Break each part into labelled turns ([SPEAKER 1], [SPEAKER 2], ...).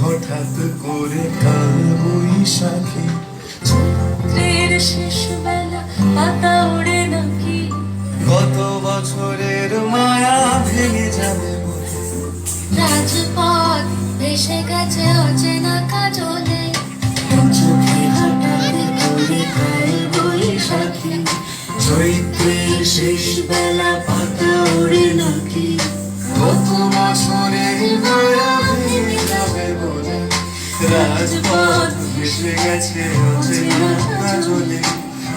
[SPEAKER 1] হঠাৎ করে কাল বৈশাখী চৈত্রের শেষ পাতা উড়ে নাকি?
[SPEAKER 2] গত বছরের মায়া ভেঙে যাবে
[SPEAKER 1] রাজপথ ভেসে গেছে অচেনা কাজলে। চোখে হঠাৎ করে কাল বৈশাখী চৈত্রের শেষ বেলা পাতা
[SPEAKER 2] অচেনা কাজলে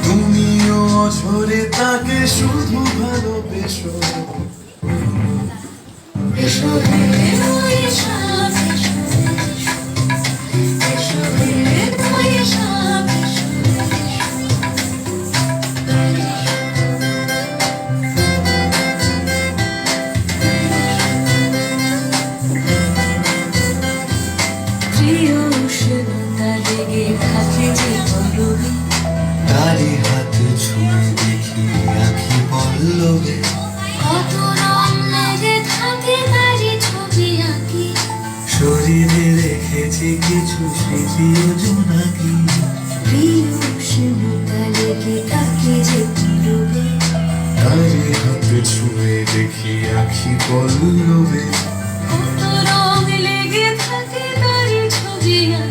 [SPEAKER 2] তুমিও ঝরে তাকে শুধু ভালোবেসো
[SPEAKER 1] এসো এসো যে
[SPEAKER 2] হাত ছুঁয়ে দেখি আখি পল্লবে
[SPEAKER 1] কত
[SPEAKER 2] শরীরে রেখেছি কিছু স্মৃতি ও জোনাকি
[SPEAKER 1] প্রিয় উষ্ণতা লেগে থাকে যে
[SPEAKER 2] ছুঁয়ে দেখি আখি পল্লবে
[SPEAKER 1] কত রং লেগে থাকে তারি ছবি আঁকি।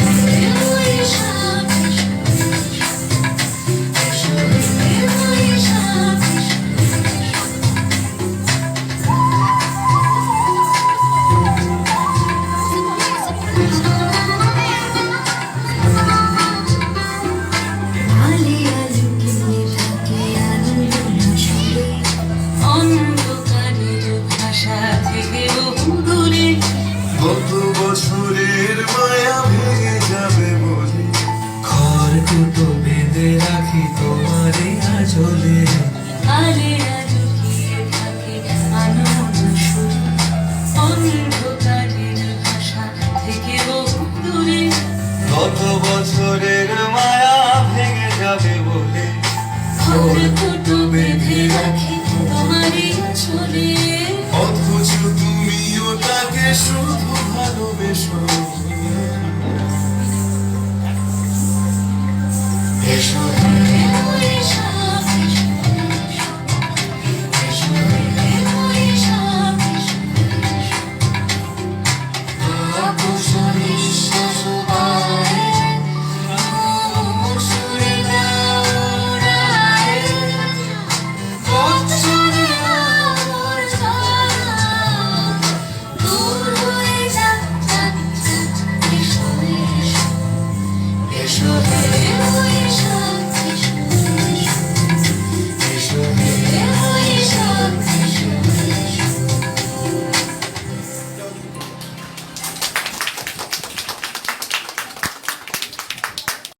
[SPEAKER 2] কত বছরের মায়া ভেঙে যাবে বলে? খড় কুটো বেঁধে রাখি তোমার
[SPEAKER 1] বহু দূরে।
[SPEAKER 2] কত বছরের মায়া ভেঙে যাবে বলে?
[SPEAKER 1] ঘর দুটো বেঁধে রাখি তোমারই চলে
[SPEAKER 2] অথচ তুমিও শুধু ভালোবেসো।
[SPEAKER 1] এসো